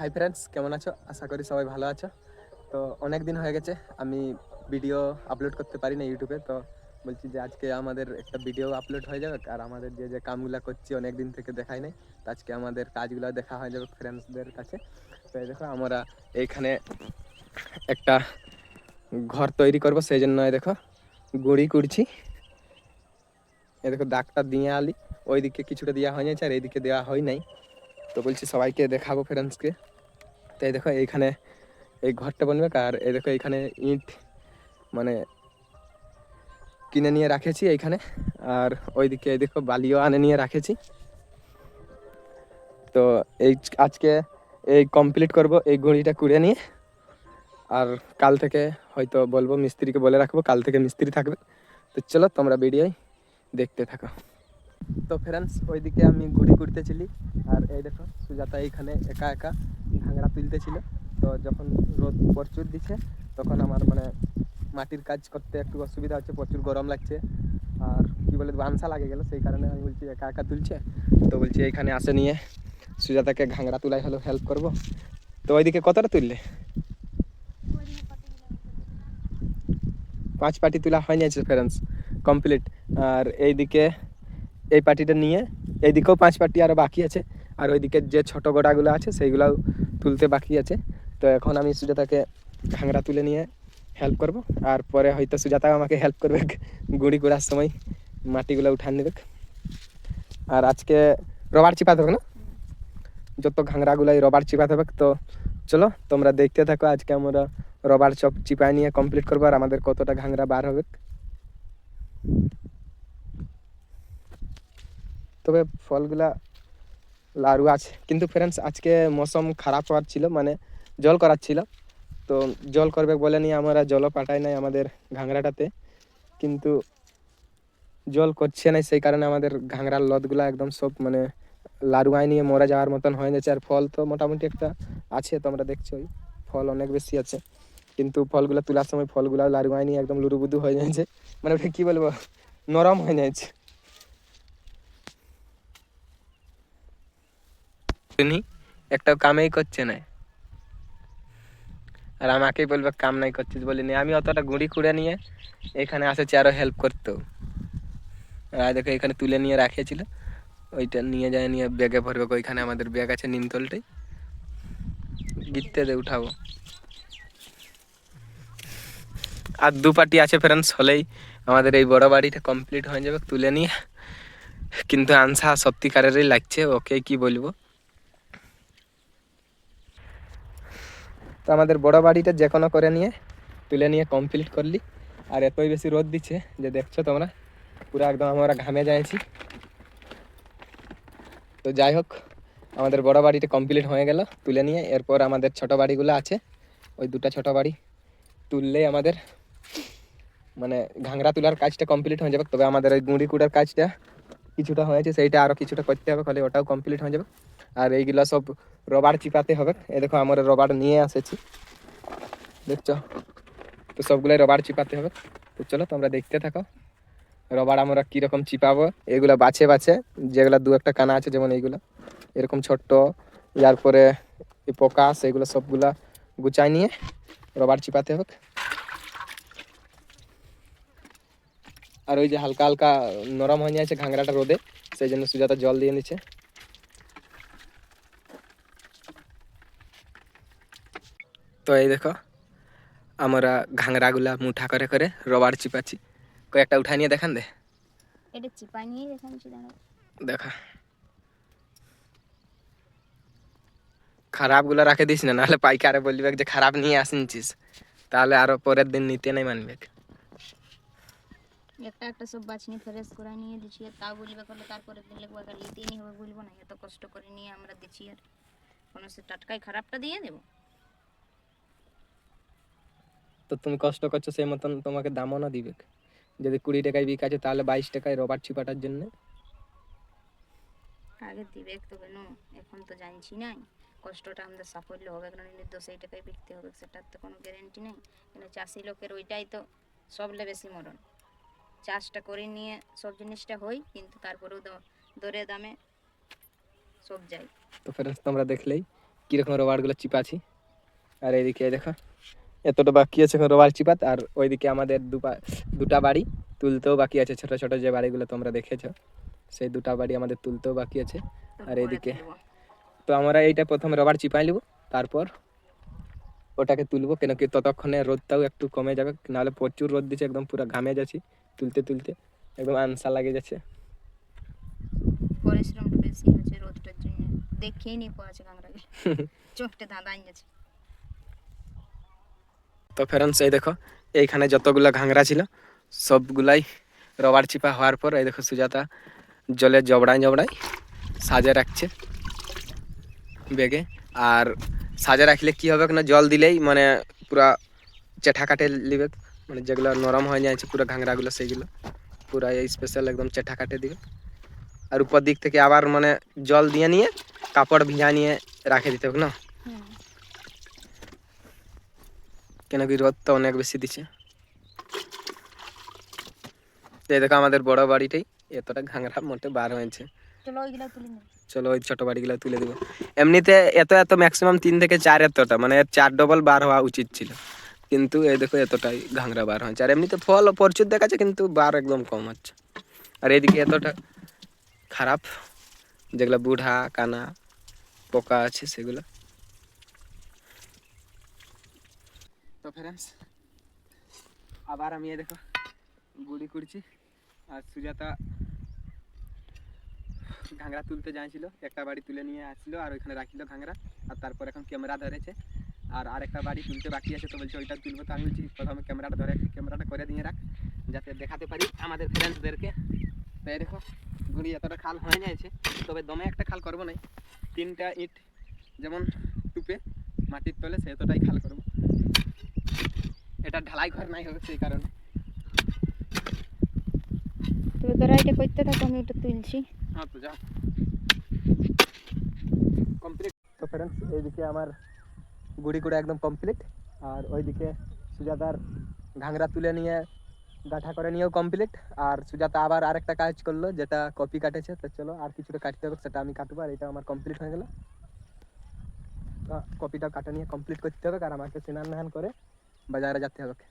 Hi friends কেমন আছো? আশা করি সবাই ভালো আছো। তো অনেক দিন হয়ে গেছে, আমি ভিডিও আপলোড করতে পারি না ইউটিউবে তো বলছি যে আজকে আমাদের একটা ভিডিও আপলোড হয়ে যাবে, আর আমাদের যে যে কামগুলো করছি অনেক দিন থেকে দেখাই নাই, তো আজকে আমাদের কাজগুলো দেখা হয়ে যাবে ফ্রেন্ডসদের কাছে। তো দেখো, আমরা এইখানে একটা ঘর তৈরি করব, সেই জন্য দেখো, গুড়ি করছি এই দেখো, দাগটা দিয়ে আলি, ওইদিকে কিছুটা দেওয়া হয়ে যাচ্ছে, আর এইদিকে দেওয়া হয় নাই। তো বলছি সবাইকে দেখাবো ফ্রেন্ডসকে তো এই দেখো এইখানে এই ঘরটা বানবে আর এই দেখো এইখানে ইট মানে কিনে নিয়ে রাখেছি এইখানে। আর ওইদিকে এই দেখো বালিও আনে নিয়ে রাখেছি। তো এই আজকে এই কমপ্লিট করব এই গুঁড়িটা কুড়ে নিয়ে। আর কাল থেকে হয়তো বলব, মিস্ত্রিকে বলে রাখব, কাল থেকে মিস্ত্রি থাকবে। তো চলো তোমরা ভিডিওই দেখতে থাকো। তো ফ্রেন্ডস ওইদিকে আমি গুড়ি কুড়তেছিলি আর এই দেখো, সুজাতা এইখানে একা একা ভাঙড়া তুলতেছিল তো যখন রোদ প্রচুর দিচ্ছে তখন আমার মানে মাটির কাজ করতে একটু অসুবিধা হচ্ছে, প্রচুর গরম লাগছে। আর কি বলে, বানসা লাগে গেল, সেই কারণে আমি বলছি, একা একা তুলছে? তো বলছি, এইখানে আসে নিয়ে সুজাতাকে ঘাংড়া তুলাই হলো হেল্প করব। তো ওইদিকে কতটা তুললে? পাঁচ পাটি তোলা হয়ে যাচ্ছে ফ্রেন্ডস কমপ্লিট আর এইদিকে এই পাটিটা নিয়ে, এইদিকেও পাঁচ পাটি আরও বাকি আছে, আর ওইদিকে যে ছোট গোড়াগুলো আছে সেইগুলাও তুলতে বাকি আছে। তো এখন আমি সুজাতাকে ঘাংড়া তুলে নিয়ে হেল্প করব, আর পরে হয়তো সুজাতা আমাকে হেল্প করবে। গুড়ি গোড়ার সময় মাটিগুলো উঠান নেবে। আর আজকে রবার চিপাতে হবে না? যত ঘাংরাগুলাই রবার চিপাতে হবে, তো চলো তোমরা দেখতে থাকো আজকে আমরা রবার চপ চিপায় নিয়ে কমপ্লিট করব, আর আমাদের কতটা ঘাংরা বার হবে। তবে ফলগুলা লাড়ু আছে। কিন্তু ফ্রেন্ডস আজকে মৌসুম খারাপ হওয়ার ছিল মানে জল করার ছিল। তো জল করবে বলে নিয়ে আমরা জলও পাঠাই নাই আমাদের ঘাংরাটাতে। কিন্তু জল করছে না সেই কারণে আমাদের ঘাংরার লতগুলা একদম সব মানে লাড়ুয়ায় নিয়ে মরে যাওয়ার মতন হয়ে যাচ্ছে আর ফল তো মোটামুটি একটা আছে, তোমরা দেখছোই ফল অনেক বেশি আছে। কিন্তু ফলগুলো তোলার সময় ফলগুলো লাড়ুয়ায় নিয়ে একদম লুরুবুদু হয়ে যাচ্ছে। মানে ওটা কি বলব? নরম হয়ে যাচ্ছে। তিনি একটা কামেই করছে না। আর আমাকেই বলবে কাম নাই করছিস বলিনি। আমি অতটা গুঁড়ি কুড়ে নিয়ে এখানে আসেছি আরও হেল্প করতো আর দেখো, এখানে তুলে নিয়ে রাখিয়েছিল। ওইটা নিয়ে যায়, নিয়ে ব্যাগে ভরবে। ওইখানে আমাদের ব্যাগ আছে নিমতলটাই। গিটতে দে, উঠাবো। আর দু পাটি আছে ফ্রেন্ডস হলেই আমাদের এই বড় বাড়িটা কমপ্লিট হয়ে যাবে, তুলে নিয়ে। কিন্তু আনসা সত্যিকারেরই লাগছে, ওকে কি বলব? তো আমাদের বড় বাড়িটা যে কোনো করে নিয়ে তুলে নিয়ে কমপ্লিট করলি। আর এতই বেশি রোদ দিচ্ছে যে দেখছ তোমরা, পুরো একদম আমরা ঘামে যাইছি। তো যাই হোক, আমাদের বড় বাড়িটা কমপ্লিট হয়ে গেল, তুলে নিয়ে এরপর আমাদের ছোট বাড়িগুলো আছে। ওই দুটা ছোট বাড়ি তুললেই আমাদের মানে ঘাংরা তোলার কাজটা কমপ্লিট হয়ে যাবে। তবে আমাদের ওই গুঁড়ি কুড়ার কাজটা কিছুটা হয়েছে, সেইটা আরও কিছুটা করতে হবে ফলে ওটাও কমপ্লিট হয়ে যাবে। আর এইগুলো সব রবার চিপাতে হবে। এ দেখো, আমার রবার নিয়ে এসেছি। দেখছ? তো সবগুলোই রবার চিপাতে হবে। তো চলো, তোমরা দেখতে থাকো। রবার আমরা কীরকম চিপাবো, এগুলো বাছে বাছে, যেগুলো দু একটা কানা আছে, যেমন এইগুলো। এরকম ছোট্ট ইয়ার পরে পোকা সেগুলো সবগুলা গুচাই নিয়ে রবার চিপাতে হবে। আর ওই যে হালকা হালকা নরম হয়ে যাচ্ছে ঘাংরাটা রোদে সেই জন্য সুজাতা জল দিয়ে নিচ্ছে। তো এই দেখো আমরা ঘাংরাগুলা মুঠা করে করে রবার চিপাচ্ছি। কয়েকটা উঠাই নিয়ে দেখান দে। এটা চিপাই নিয়ে দেখা। খারাপগুলো রাখে দিস না নাহলে পাইকারে বলবে যে খারাপ নিয়ে আসিনছিস। তাহলে আরও পরের দিন নিতে নাই মানবে। একটা একটা সব বাছনি ফ্রেশ করে নিয়ে দিচ্ছি আর তাও বলবে করলে তারপরে দিন লিখব আর নিতেই নি হবে বলব না এত কষ্ট করে নিয়ে আমরা দিচ্ছি আর কোনো সে টাটকাই খারাপটা দিয়ে দেবো। তো তুমি কষ্ট করছ সেই মতন তোমাকে দামও না দিবে। যদি কুড়ি টাকায় বিক আছে তাহলে বাইশ টাকায় রবার চিপাটার জন্য। আগে দিবে তো কেন? এখন তো জানছি নাই কষ্টটা আমাদের সাফল্য হবে কেন? নির্দ সেই টাকায় বিকতে হবে সেটার তো কোনো গ্যারেন্টি নেই। কিন্তু চাষি লোকের ওইটাই তো সবলে বেশি মরণ। চাষটা করে নিয়ে সব জিনিসটা হয় কিন্তু তারপরেও দরে দামে সব যাই। তো ফ্রেন্ডস তোমরা দেখলেই কীরকম রবারগুলো চিপাছি আর এইদিকে দেখো এতটা বাকি আছে এখন রবার চিপাত আর ওইদিকে আমাদের দুপা দুটা বাড়ি তুলতেও বাকি আছে ছোট ছোট যে বাড়িগুলো তোমরা দেখেছ সেই দুটা বাড়ি আমাদের তুলতেও বাকি আছে। আর এইদিকে? তো আমরা এইটা প্রথমে রবার চিপাই নেব তারপর ওটাকে তুলবো কেন কি ততক্ষণে রোদটাও একটু কমে যাবে নাহলে প্রচুর রোদ দিচ্ছে একদম পুরো ঘামে যাচ্ছি। তুলতে তুলতে একদম আনসা লাগে যাচ্ছে। পরিশ্রমটা বেশি হচ্ছে রোদটার জন্য। দেখেই নি পাওয়া আছে কাঁকড়াগুলো চোখটা দাঁড়া গেছে। তো ফ্রেন্ডস এই দেখো এইখানে যতগুলো ঘাংরা ছিল সবগুলাই রবার চিপা হওয়ার পর এই দেখো সুজাতা জলে জবড়াই জবড়াই সাজে রাখছে বেগে। আর সাজে রাখলে কি হবে না জল দিলেই মানে পুরা চেঠা কাটে নিবে মানে যেগুলো নরম হয়ে যাচ্ছে পুরো ঘাংরাগুলো সেইগুলো। পুরা এই স্পেশাল একদম চেঠা কাটে দিবে। আর উপর দিক থেকে আবার মানে জল দিয়ে নিয়ে কাপড় ভিজা নিয়ে রাখে দিতে হবে না? কেন কি রোদ তো অনেক বেশি দিচ্ছে। এই দেখো আমাদের বড় বাড়িটাই এতটা ঘাংরা মোটে বার হয়েছে। চলো ওই ছোট বাড়িগুলো তুলে দেবো। এমনিতে এত এত ম্যাক্সিমাম তিন থেকে চার এতটা মানে চার ডবল বার হওয়া উচিত ছিল। কিন্তু এই দেখো এতটাই ঘাংরা বার হয়েছে। আর এমনিতে ফল প্রচুর দেখাচ্ছে, কিন্তু বার একদম কম হচ্ছে। আর এদিকে এতটা খারাপ, যেগুলো বুড়া কানা, পোকা আছে সেগুলো। তো ফ্রেন্ডস আবার আমি দেখো গুড়ি করছি। আর সুজাতা ঘাংরা তুলতে যাইছিল একটা বাড়ি তুলে নিয়ে আসলো আর ওইখানে রাখিল ঘাংরা আর তারপর এখন ক্যামেরা ধরেছে। আর আরেকটা বাড়ি তুলতে বাকি আছে তো বলছে ওইটা তুলবো। তো আমি বলছি প্রথমে ক্যামেরাটা ধরে ক্যামেরাটা করে দিয়ে রাখ যাতে দেখাতে পারি আমাদের ফ্রেন্ডসদেরকে তো এই দেখো গুড়ি এতটা খাল হয়ে যাচ্ছে তবে দমে একটা খাল করব না তিনটা ইট যেমন টুপে মাটির তলে সে এতটাই খাল করব। এটা ঢালাই ঘর নাই হবে সেই কারণে। তবে তোরা এটা করতে থাকো আমি ওটা তুলছি। হ্যাঁ তো যাও কমপ্লিট তো ফ্রেন্ডস এইদিকে আমার গুড়ি গুড়া একদম কমপ্লিট আর ওইদিকে সুজাতার ঘাংরা তুলে নিয়ে, গাঁঠা করে নিয়েও কমপ্লিট আর সুজাতা আবার আরেকটা কাজ করল, যেটা কপি কাটেছে। তো চলো, আর কিছুটা কাটতে হবে, সেটা আমি কাটবো, আর এটা আমার কমপ্লিট হয়ে গেল। কপিটা কাটা নিয়ে কমপ্লিট করতে হবে আর আমাকে স্নান ধান করে বাজারে যেতে হবে।